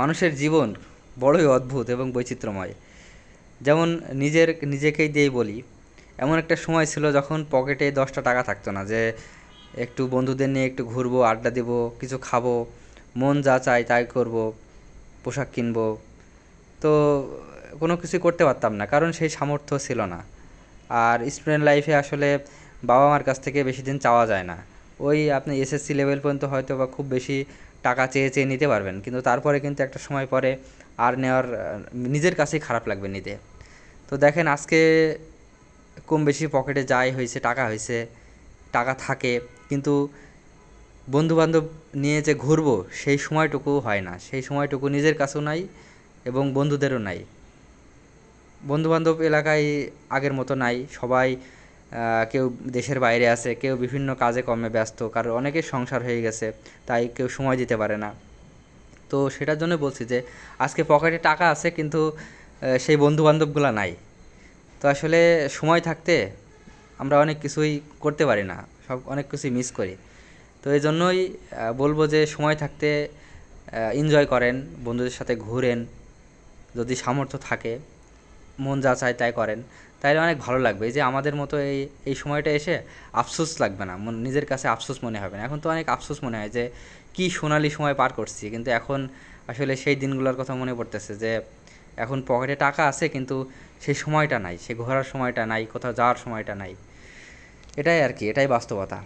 মানুষের জীবন বড়ই অদ্ভুত এবং বৈচিত্র্যময়। যেমন নিজের, নিজেকেই দিয়েই বলি, এমন একটা সময় ছিল যখন পকেটে দশটা টাকা থাকতো না যে একটু বন্ধুদের নিয়ে একটু ঘুরবো, আড্ডা দেবো, কিছু খাব, মন যা চায় তাই করব, পোশাক কিনবো। তো কোনো কিছু করতে পারতাম না, কারণ সেই সামর্থ্য ছিল না। আর স্টুডেন্ট লাইফে আসলে বাবা মার কাছ থেকে বেশি দিন চাওয়া যায় না। ওই আপনি এসএসসি লেভেল পর্যন্ত হয়তো বা খুব বেশি টাকা চেয়ে চেয়ে নিতে পারবেন। কিন্তু তারপরে কিন্তু একটা সময় পরে আর নেওয়ার, নিজের কাছেই খারাপ লাগবে নিতে। তো দেখেন আজকে কম বেশি পকেটে যাই হয়েছে, টাকা হয়েছে, টাকা থাকে, কিন্তু বন্ধুবান্ধব নিয়ে যে ঘুরবো, সেই সময়টুকু হয় না। সেই সময়টুকু নিজের কাছেও নাই এবং বন্ধুদেরও নাই। বন্ধুবান্ধব এলাকায় আগের মতো নাই, সবাই কেউ দেশের বাইরে আছে, কেউ বিভিন্ন কাজে কর্মে ব্যস্ত কারও অনেকের সংসার হয়ে গেছে, তাই কেউ সময় দিতে পারে না। তো সেটার জন্য বলছি যে, আজকে পকেটে টাকা আছে, কিন্তু সেই বন্ধুবান্ধবগুলো নাই। তো আসলে সময় থাকতে আমরা অনেক কিছুই করতে পারি না, সব অনেক কিছুই মিস করি। তো এই জন্যই বলব যে সময় থাকতে এনজয় করেন, বন্ধুদের সাথে ঘুরেন, যদি সামর্থ্য থাকে। মন যা চায় তাই করেন। তাইলে অনেক ভালো লাগবে। এই যে আমাদের মতো এই এই সময়টা এসে আফসোস লাগবে না। নিজের কাছে আফসোস মনে হবে না। এখন তো অনেক আফসোস মনে হয় যে, কি সোনালি সময় পার করছি। কিন্তু এখন আসলে সেই দিনগুলোর কথা মনে পড়তেছে যে, এখন পকেটে টাকা আছে কিন্তু সেই সময়টা নাই সে ঘোরার সময়টা নাই, কোথাও যাওয়ার সময়টা নাই। এটাই আর কি, এটাই বাস্তবতা।